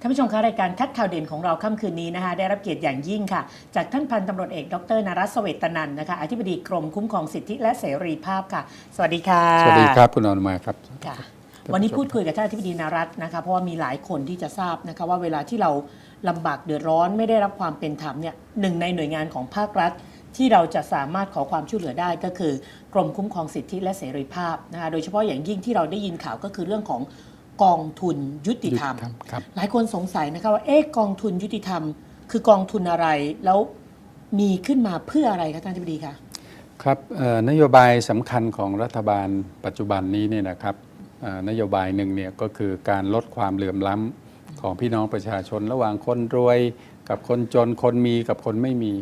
ท่านผู้ชมคะรายการคัดข่าวเด่นของเราค่ำคืนนี้นะคะได้รับเกียรติอย่างยิ่งค่ะ จากท่านพันตำรวจเอกดรนรัสเสวตนันท์นะคะอธิบดีกรมคุ้มครองสิทธิและเสรีภาพค่ะ สวัสดีค่ะ สวัสดีครับคุณอนุมาครับค่ะ วันนี้พูดคุยกับท่านอธิบดีนรัตน์นะคะเพราะว่ามีหลายคนที่จะทราบนะคะว่าเวลาที่เราลำบากเดือดร้อนไม่ได้รับความเป็นธรรมเนี่ยหนึ่งในหน่วยงานของภาครัฐที่เราจะสามารถขอความช่วยเหลือได้ก็คือกรมคุ้มครองสิทธิและเสรีภาพนะคะโดยเฉพาะอย่างยิ่งที่เราได้ยินข่าวก็คือเรื่องของ กองทุนยุติธรรม ครับ หลายคนสงสัยนะคะว่าเอ๊ะกองทุนยุติธรรม คือกองทุนอะไรแล้วมีขึ้นมาเพื่ออะไรคะท่านทิบดีคะ ครับเอ่อนโยบายสำคัญของรัฐบาลปัจจุบันนี้เนี่ยนะครับเอ่อนโยบายหนึ่งเนี่ยก็คือการลดความเหลื่อมล้ำของพี่น้องประชาชน ระหว่างคนรวยกับคนจนคนมีกับคนไม่มี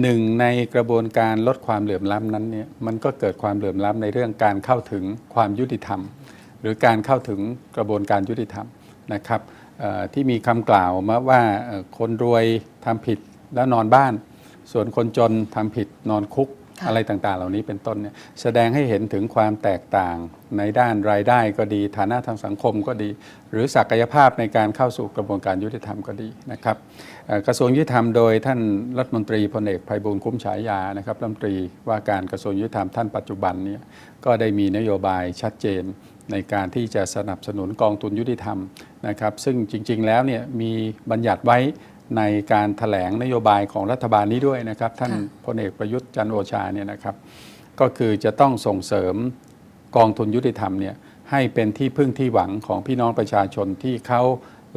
หนึ่งในกระบวนการลดความเหลื่อมล้ำนั้นเนี่ยมันก็เกิดความเหลื่อมล้ำในเรื่องการเข้าถึงความยุติธรรม หรือการเข้าถึงกระบวนการยุติธรรมนะครับเอ่อที่มีคำกล่าวมาว่าเอ่อคนรวยทำผิดแล้วนอนบ้าน ส่วนคนจนทำผิดนอนคุกค่ะอะไรต่างๆ เหล่านี้เป็นต้นเนี่ยแสดงให้เห็นถึงความแตกต่างในด้านรายได้ก็ดี ฐานะทางสังคมก็ดี หรือศักยภาพในการเข้าสู่กระบวนการยุติธรรมก็ดีนะครับเอ่อกระทรวงยุติธรรมโดยท่านรัฐมนตรีพลเอกไพบูลย์คุ้มฉายานะครับรัฐมนตรีว่าการกระทรวงยุติธรรมท่านปัจจุบันเนี่ยก็ได้มีนโยบายชัดเจน ในการที่จะสนับสนุนกองทุนยุติธรรมนะครับซึ่งจริง ๆ แล้วเนี่ยมีบัญญัติไว้ในการถแถลงนโยบายของรัฐบาลนี้ด้วยนะครับท่านค่ะพลเอกประยุทธ์จันทร์โอชาเนี่ยนะครับก็คือจะต้องส่งเสริมกองทุนยุติธรรมเนี่ยให้เป็นที่พึ่งที่หวังของพี่น้องประชาชนที่เขา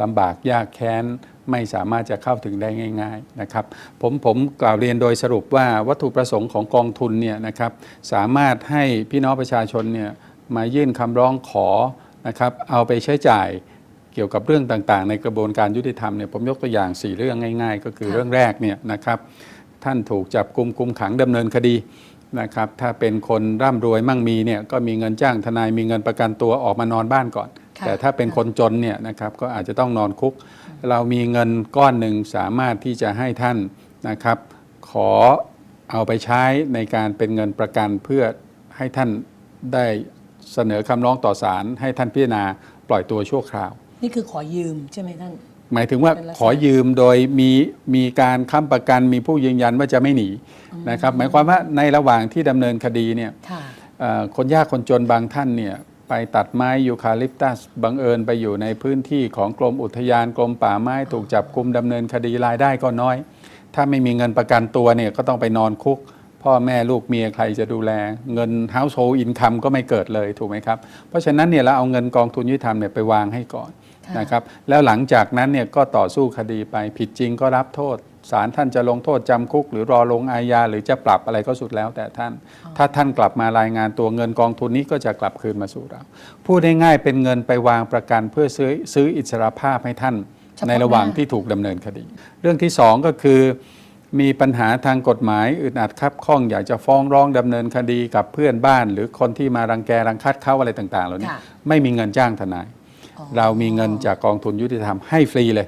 ลำบากยากแค้นไม่สามารถจะเข้าถึงได้ง่าย ๆนะครับ ผมผมกล่าวเรียนโดยสรุปว่าวัตถุประสงค์ของกองทุนเนี่ยนะครับสามารถให้พี่น้องประชาชนเนี่ย มายื่นคำร้องขอนะครับเอาไปใช้จ่ายเกี่ยวกับเรื่องต่างๆ ในกระบวนการยุติธรรมเนี่ยผมยกตัวอย่าง 4 เรื่องง่าย ๆ ก็คือค่ะเรื่องแรกเนี่ยนะครับท่านถูกจับกุมคุมขังดำเนินคดีนะครับถ้าเป็นคนร่ำรวยมั่งมีเนี่ยก็มีเงินจ้างทนายมีเงินประกันตัวออกมานอนบ้านก่อนค่ะแต่ถ้าเป็นคนจนเนี่ยนะครับก็อาจจะต้องนอนคุก เรามีเงินก้อนหนึ่งสามารถที่จะให้ท่านนะครับ ขอเอาไปใช้ในการเป็นเงินประกันเพื่อให้ท่านได้ เสนอคำร้องต่อศาลให้ท่านพิจารณาปล่อยตัวชั่วคราว นี่คือขอยืมใช่ไหมท่าน หมายถึงว่าเป็นลักษณะขอยืมโดยมีมีการค้ำประกันมีผู้ยืนยันว่าจะไม่หนีนะครับ หมายความว่าในระหว่างที่ดำเนินคดีเนี่ยค่ะเอ่อคนยากคนจนบางท่านเนี่ยไปตัดไม้ยูคาลิปตัสบังเอิญไปอยู่ในพื้นที่ของกรมอุทยานกรมป่าไม้ถูกจับกุมดำเนินคดีรายได้ก็น้อย ถ้าไม่มีเงินประกันตัวเนี่ยก็ต้องไปนอนคุก พ่อแม่ลูกเมียใครจะดูแล เงิน household income ก็ไม่เกิดเลยถูกไหมครับ เพราะฉะนั้นเนี่ยเราเอาเงินกองทุนยุติธรรมเนี่ยไปวางให้ก่อนค่ะนะครับแล้วหลังจากนั้นเนี่ยก็ต่อสู้คดีไปผิดจริงก็รับโทษศาลท่านจะลงโทษจำคุก หรือรอลงอาญาหรือจะปรับอะไรก็สุดแล้วแต่ท่าน ถ้าท่านกลับมารายงานตัวเงินกองทุนนี้ก็จะกลับคืนมาสู่เรา พูดง่ายๆเป็นเงินไปวางประกันเพื่อซื้อซื้ออิสรภาพให้ท่านเฉพาะในระหว่างหน้าที่ถูกดำเนินคดี เรื่องที่สองก็คือ มีปัญหาทางกฎหมายอึดอัดคับข้องอยากจะฟ้องร้องดำเนินคดีกับเพื่อนบ้าน หรือคนที่มารังแกรังคัดเขาอะไรต่างๆเหล่านี้ค่ะ ไม่มีเงินจ้างทนายอ๋อเรามีเงินจากกองทุนยุติธรรมให้ฟรีเลย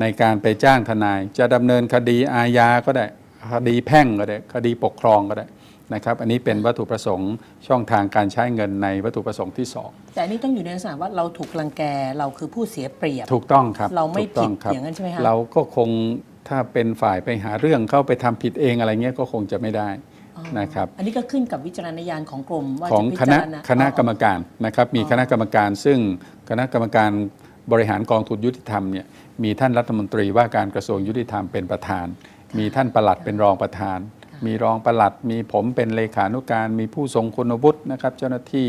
ในการไปจ้างทนาย จะดำเนินคดีอาญาก็ได้ คดีแพ่งก็ได้ คดีปกครองก็ได้นะครับ อันนี้เป็นวัตถุประสงค์ช่องทางการใช้เงินในวัตถุประสงค์ที่สองแต่อันนี้ต้องอยู่ในลักษณะว่าเราถูกรังแกเราคือผู้เสียเปรียบ ถูกต้องครับเราไม่ถูกต้องผิดครับอย่างนั้นใช่ไหมคะ เราก็คง ถ้าเป็นฝ่ายไปหาเรื่องเข้าไปทำผิดเองอะไรเงี้ยก็คงจะไม่ได้ อ๋อนะครับ อันนี้ก็ขึ้นกับวิจารณญาณของกรมว่าของจะพิคจาณะรณาคณะกรรมการนะครับ มีอ๋อคณะกรรมการซึ่งคณะกรรมการบริหารกองทุนยุติธรรมเนี่ยมีท่านรัฐมนตรีว่าการกระทรวงยุติธรรมเป็นประธาน มีท่านปลัดเป็นรองประธาน มีรองปลัด มีผมเป็นเลขานุการ มีผู้ทรงคุณวุฒินะครับเจ้าหน้าที่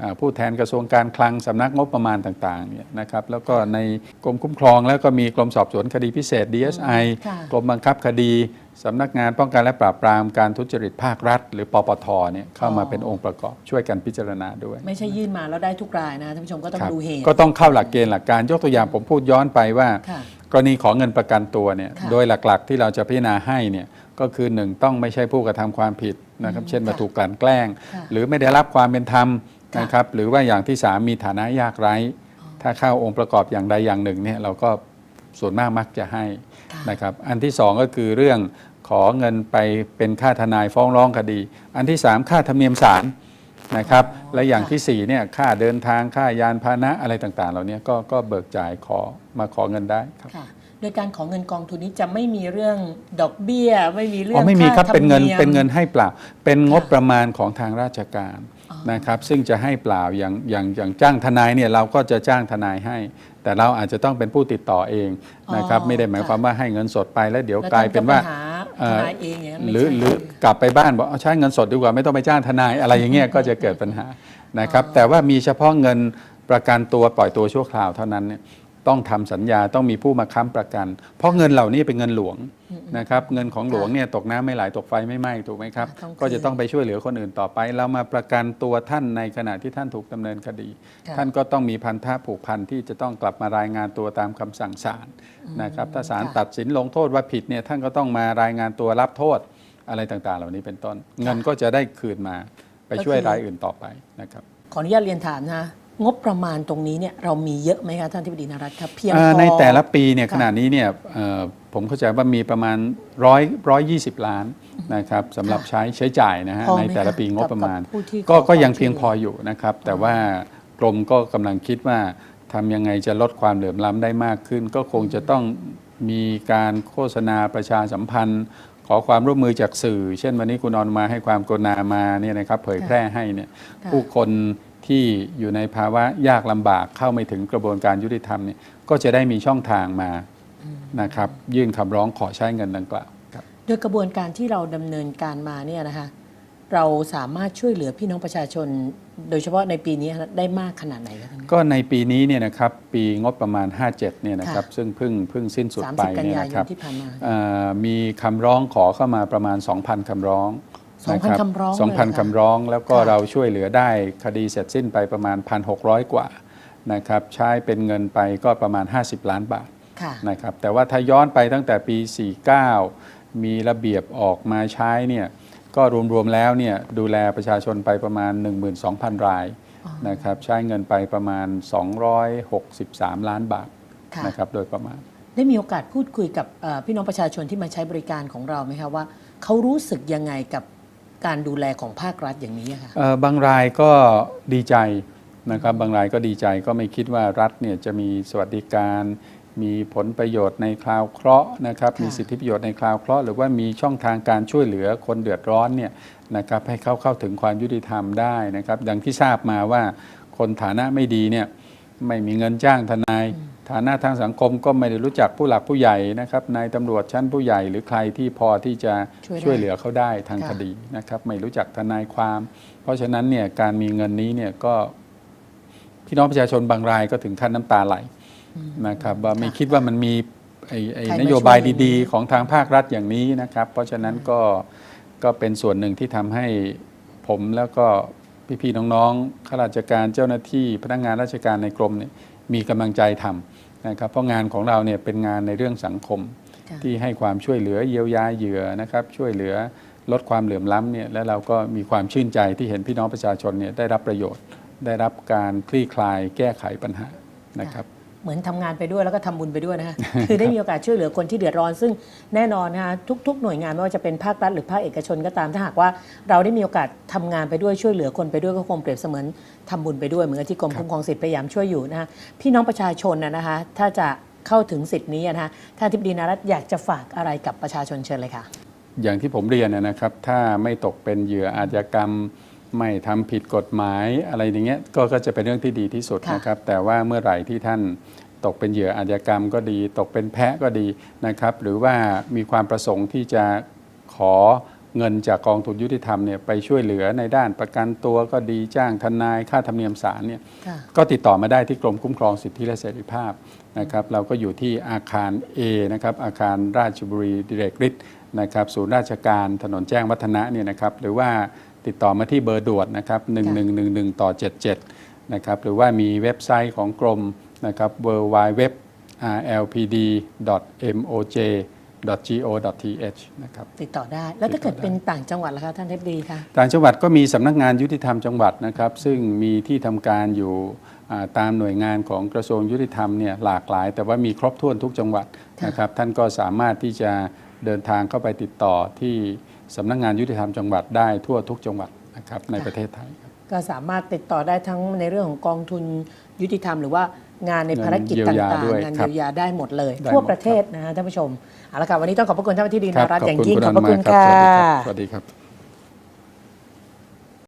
อ่าผู้แทนกระทรวงการคลังสำนักงบประมาณต่างๆเนี่ยนะครับแล้วก็ในกรมคุ้มครองแล้วก็มีกรมสอบสวนคดีพิเศษ DSI ค่ะกรมบังคับคดีสำนักงานป้องกันและปราบปรามการทุจริตภาครัฐ หรือปปทเนี่ยเข้ามาเป็นองค์ประกอบช่วยกันพิจารณาด้วย ไม่ใช่ยื่นมาแล้วได้ทุกรายนะท่านผู้ชมก็ต้องครับดูเหตุก็ต้องเข้าหลักเกณฑ์หลักการยกตัวอย่างผมพูดย้อนไปว่าค่ะ กรณีของเงินประกันตัวเนี่ยค่ะโดยหลักๆที่เราจะพิจารณาให้เนี่ยก็คือหนึ่งต้องไม่ใช่ผู้กระทำความผิดนะครับอืมเช่นมาค่ะถูกกลั่นแกล้ง ค่ะหรือไม่ได้รับความเป็นธรรมค่ะนะครับหรือว่าอย่างที่สามมีฐานะยากไร้ถ้าเข้าองค์ประกอบอย่างใดอย่างหนึ่งเนี่ยเราก็ส่วนมากมักจะให้ค่ะนะครับอันที่สองก็คือเรื่องขอเงินไปเป็นค่าทนายฟ้องร้องคดี อันที่สามค่าธรรมเนียมศาล นะครับอ๋อและอย่างค่ะที่สี่เนี่ยค่าเดินทางค่ายานพาหนะอะไรต่างๆ เหล่านี้ก็ก็เบิกจ่ายขอมาขอเงินได้ครับค่ะโดยการของเงินกองทุนนี้จะไม่มีเรื่องดอกเบี้ย ไม่มีเรื่อ๋อองไม่มีครับาเป็นเงินธรรมยมเป็นเงินให้เปล่า เป็นงบค่ะประมาณของทางราชการอ๋อ นะครับซึ่งจะให้เปล่าอย่างอย่างอย่างจ้างทนายเนี่ยเราก็จะจ้างทนายให้ แต่เราอาจจะต้องเป็นผู้ติดต่อเองนะครับอ๋อไม่ได้หมายค่ะความว่าให้เงินสดไปแล้วเดี๋ยวแล้วกลายเป็นว่าท่ก็ไปหาเอ่ทอนายเองอย่างนั้นไม่หรือใช่หรือกลับไปบ้านบอกเอาใช้เงินสดดีกว่าไม่ต้องไปจ้างทนายอะไรอย่างเงี้ยก็จะเกิดปัญหานะครับแต่ว่ามีเฉพาะเงินประกันตัวปล่อยตัวชั่วคราวเท่านั้นเนี่ย ต้องทำสัญญาต้องมีผู้มาค้ำประกัน เพราะเงินเหล่านี้เป็นเงินหลวงนะครับเงินของหลวงเนี่ยตกน้ำไม่ไหลตกไฟไม่ไหม้ถูกไหมครับค่ะต้องคืนก็จะต้องไปช่วยเหลือคนอื่นต่อไป เรามาประกันตัวท่านในขณะที่ท่านถูกดำเนินคดีค่ะท่านก็ต้องมีพันธะผูกพันที่จะต้องกลับมารายงานตัวตามคำสั่งศาลนะครับถ้าศาลค่ะตัดสินลงโทษว่าผิดเนี่ยท่านก็ต้องมารายงานตัวรับโทษอะไรต่างๆ เหล่านี้เป็นต้น เงินก็จะได้คืนมาไปช่วยรายอื่นต่อไปนะครับขออนุญาตเรียนถามนะ งบประมาณตรงนี้เนี่ยเรามีเยอะไหมคะท่านทิบดีนรัตน์ครับเพียงพเอ่ออในแต่ละปีเนี่ยค่ะขณะนี้เนี่ยเอ่อผมเข้าใจว่ามีประมาณร้อยร้อยยี่สิบล้านนะครับสำหรับค่ะใช้ใช้จ่ายนะฮะพอไหมในแต่ละปีคะงบประมาณกับผู้ที่ก็ขอก็ยังความเพียงช่วยพออยู่นะครับ แต่ว่ากรมก็กำลังคิดว่าทำยังไงจะลดความเหลื่อมล้ำได้มากขึ้น ก็คงจะต้องมีการโฆษณาประชาสัมพันธ์ ขอความร่วมมือจากสื่อ เช่นวันนี้คุณออนมาให้ความกรุณามาเนี่ยนะครับเผยแพร่ให้เนี่ยค่ะผู้คน ที่อยู่ในภาวะยากลำบากเข้าไม่ถึงกระบวนการยุติธรรมเนี่ยก็จะได้มีช่องทางมานะครับยื่นคำร้องขอใช้เงินดังกล่าวครับโดยกระบวนการที่เราดำเนินการมาเนี่ยนะคะเราสามารถช่วยเหลือพี่น้องประชาชน โดยเฉพาะในปีนี้ได้มากขนาดไหนคะท่านก็ในปีนี้เนี่ยนะครับปีงบประมาณ 57เนี่ยนะครับค่ะซึ่งเพิ่งเพิ่งสิ้นสุดสามไปสิบกันเนี่ยยายนะนครับที่ผ่านมาเอ่อมีคำร้องขอเข้ามาประมาณ 2,000คำร้อง 2,000นะคำร้องสองพันเลยเหรอคะคำร้อง แล้วก็ค่ะเราช่วยเหลือได้คดีเสร็จสิ้นไปประมาณ 1,600 กว่านะครับใช้เป็นเงินไปก็ประมาณ 50 ล้านบาทค่ะนะครับแต่ว่าถ้าย้อนไปตั้งแต่ปี 49 มีระเบียบออกมาใช้เนี่ยก็รวมๆแล้วเนี่ยดูแลประชาชนไปประมาณ 12,000 รายอ๋อนะครับใช้เงินไปประมาณ 263 ล้านบาทค่ะนะครับโดยประมาณ ได้มีโอกาสพูดคุยกับเอ่อพี่น้องประชาชนที่มาใช้บริการของเราไหมคะว่าเขารู้สึกยังไงกับ การดูแลของภาครัฐอย่างนี้อะค่ะเอ่อบางรายก็ดีใจนะครับบางรายก็ดีใจก็ไม่คิดว่ารัฐเนี่ยจะมีสวัสดิการ มีผลประโยชน์ในคราวเคราะห์นะครับค่ะมีสิทธิประโยชน์ในคราวเคราะห์หรือว่ามีช่องทางการช่วยเหลือคนเดือดร้อนเนี่ยนะครับให้เขาเข้าถึงความยุติธรรมได้นะครับดังที่ทราบมาว่าคนฐานะไม่ดีเนี่ยไม่มีเงินจ้างทนาย ฐานะทางสังคมก็ไม่ได้รู้จักผู้หลักผู้ใหญ่นะครับนายตำรวจชั้นผู้ใหญ่ หรือใครที่พอที่จะช่วยได้ช่วยเหลือเขาได้ทางค่ะ คดีนะครับไม่รู้จักทนายความ เพราะฉะนั้นเนี่ยการมีเงินนี้เนี่ยก็พี่น้องประชาชนบางรายก็ถึงขั้นน้ำตาไหลนะครับว่าไม่คิดว่ามันมีไอ้ไอ้ใครมานโยบายช่วยดีๆ ของทางภาครัฐอย่างนี้นะครับ เพราะฉะนั้นก็ก็เป็นส่วนหนึ่งที่ทำให้ผมแล้วก็พี่ๆน้องๆข้าราชการเจ้าหน้าที่พนักงานราชการในกรมเนี่ยมีกำลังใจทำ นะครับเพราะงานของเราเนี่ยเป็นงานในเรื่องสังคมค่ะที่ให้ความช่วยเหลือเยียวยาเหยื่อนะครับช่วยเหลือลดความเหลื่อมล้ำเนี่ยและเราก็มีความชื่นใจที่เห็นพี่น้องประชาชนเนี่ยได้รับประโยชน์ ได้รับการคลี่คลายแก้ไขปัญหานะครับ เหมือนทำงานไปด้วยแล้วก็ทำบุญไปด้วยนะคะคือได้มีโอกาสช่วยเหลือคนที่เดือดร้อน ซึ่งแน่นอนนะคะทุก ๆ หน่วยงานไม่ว่าจะเป็นภาครัฐหรือภาคเอกชนก็ตามถ้าหากว่าเราได้มีโอกาสทำงานไปด้วยช่วยเหลือคนไปด้วยก็คงเปรียบเสมือนทำบุญไปด้วยเหมือนกับที่กรมครับคุ้มครองสิทธิ์พยายามช่วยอยู่นะคะพี่น้องประชาชนนะนะคะถ้าจะเข้าถึงสิทธิ์นี้นะคะท่านทิบดีนรัตน์อยากจะฝากอะไรกับประชาชนเชิญเลยค่ะ อย่างที่ผมเรียนนะนะครับ ถ้าไม่ตกเป็นเหยื่ออาชญากรรม ไม่ทำผิดกฎหมายอะไรอย่างเงี้ยก็ก็จะเป็นเรื่องที่ดีที่สุดค่ะนะครับ แต่ว่าเมื่อไหร่ที่ท่านตกเป็นเหยื่ออาชญากรรมก็ดี ตกเป็นแพะก็ดีนะครับ หรือว่ามีความประสงค์ที่จะขอเงินจากกองทุนยุติธรรมเนี่ยไปช่วยเหลือในด้านประกันตัวก็ดีจ้างทนายค่าธรรมเนียมศาลเนี่ยค่ะก็ติดต่อมาได้ที่กรมคุ้มครองสิทธิและเสรีภาพนะครับ เราก็อยู่ที่อาคาร A นะครับอาคารราชบุรีดิเรกฤทธิ์นะครับศูนย์ราชการถนนแจ้งวัฒนะเนี่ยนะครับหรือว่า ติดต่อมาที่เบอร์ด่วนนะครับ1111 ต่อ 77 นะครับ หรือว่ามีเว็บไซต์ของกรมนะครับ w w w rlpd moj go th นะครับติดต่อได้ แล้วถ้าเกิดติดต่อได้เป็นต่างจังหวัดล่ะคะท่านทิบดีคะต่างจังหวัดก็มีสำนักงานยุติธรรมจังหวัดนะครับ ซึ่งมีที่ทำการอยู่อ่าตามหน่วยงานของกระทรวงยุติธรรมเนี่ยหลากหลาย แต่ว่ามีครบถ้วนทุกจังหวัดค่ะนะครับ ท่านก็สามารถที่จะเดินทางเข้าไปติดต่อที่ สำนักงานยุติธรรมจังหวัดได้ทั่วทุกจังหวัดนะครับในประเทศไทยครับก็สามารถติดต่อได้ทั้งในเรื่องของกองทุนยุติธรรมหรือว่างานในภารกิจเงินเยียวยาต่างด้วยๆงานครับเยียวยาได้หมดเลยได้ทั่วหมดประเทศนะฮะท่านผู้ชมเอาละค่ะวันนี้ต้องขอบพระคุณท่านอธิบดีครันาบรัตน์ขอบอย่างคุณยิ่งคุณขอบพระคุณมากค่ะสวัสดีครับ